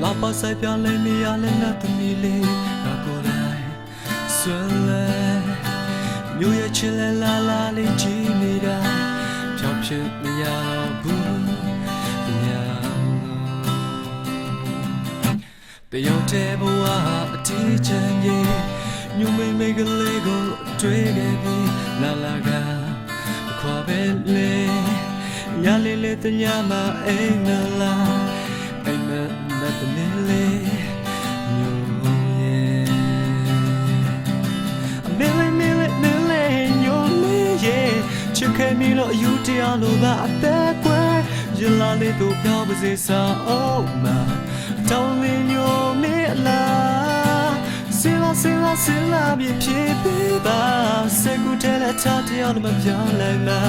ပြောင်းညို့မြို့ဝလွေလာပါဆိုင်ပြလဲနေရလဲနဲ့သူမီလေးငါကိုယ်တိုင်ဆွဲလဲမြို့ရဲ့ချစ်လဲလာလာလေးကြည့်နေတာဖြောင်းဖြစ်မရတော့ဘူးညတယောက်တည်းဘဝအတီးချမ်းကြီးညူမိတ်မိတ်ကလေးကိုတွေ့ခဲ့ပြီးလာလာကခွာပဲလေညလေးလေးတညမှာအိမ်မလာအိမ်မ နဲ့တလေးလေးညူရဲ့အမေလေးမေလေးမေလေးညူလေးရဲ့ချစ်ခဲ့မိလို့အယူတရားလို့ပါအသက်ကွယ်ရလာလေးတို့ပြောင်းပါစေစာအောင်မှာတောင်းလင်းညိုမေလာစင်လာစင်လာစင်လာပြဖြစ်ပေးပါစကူတဲလက်ချတရားလို့မပြောင်းလဲမှာ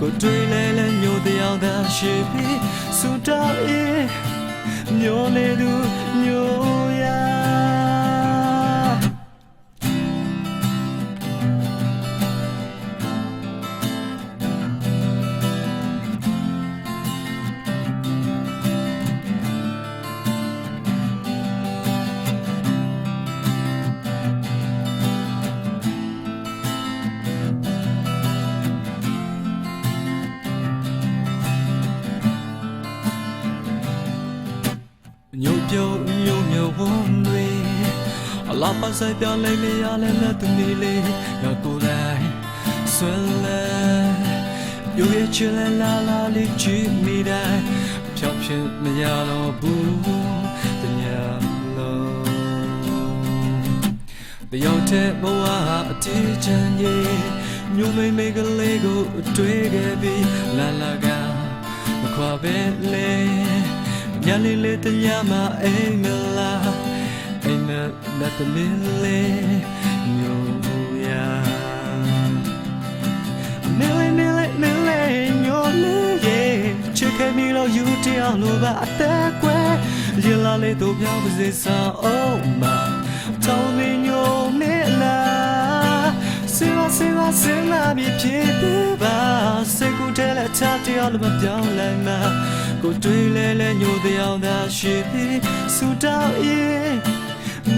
ကိုတွေ့လဲလဲညိုတရားသာရှိပြီးစူတောင်းအေး ညိုနေသူညိုရညို့ ညို့ညို့ဝန်းတွေအလားပါဆိုင်ပြလဲနေရလဲလက်သူမီလေးငါကိုယ်တိုင်ဆွဲလဲယူရဲ့ချစ်လဲလာလာလေးကြည့်မိတိုင်းဖြောင်းဖြစ်မရတော့ဘူးတညာလုံးတယောက်တည်းဘဝအတီးချမ်းကြီးညို့မိတ်မိတ်ကလေးကိုတွေ့ခဲ့ပြီးလာလာကမခွာပဲလေ ညလေးလေးတညမှာအိမ်မလာအိမ်မလက်တလေးလေးညိုရမလေးမလေးမလေးညိုလေးရဲ့ချစ်ခဲ့မိလို့ယူတရားလို့ပါအသက်ကွယ်ရလာလေးတို့ပြောင်းပါစေစာအောင်မတောင်းနေညိုနေလား စင်လာစင်လာစင်လာမြဖြစ်ပေးပါစကူတဲလက်ချတရားလို့မပြောင်းလဲမှာကိုတွေ့လဲလဲညိုတရားသာရှိပြီးစူတောင်းရဲ့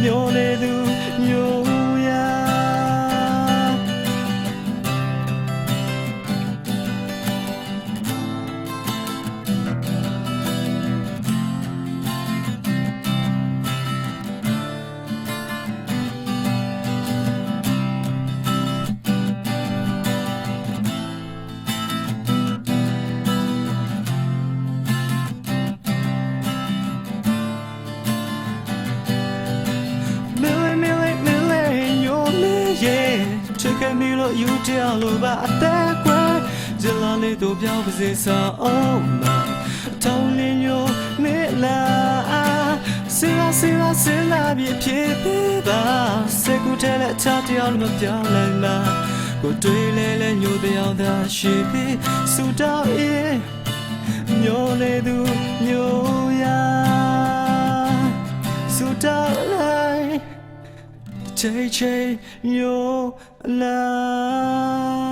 ညိုနေသူညို စ်ခဲ့မိလို့ယူတရားလို့ပါအသက်ကွယ်ဇလာလေးတို့ပြောင်းပါစေစာအောင်မတောင်းလင်းညိုမေလာစင်လာစင်လာစင်လာပြဖြစ်ပေးပါစကူတဲလက်ချတရားလို့မပြောင်းလဲမှာကိုတွေ့လဲလဲညိုတရားသာရှိပြီးစူတောင်းအေးညိုလေသူညို take yo la.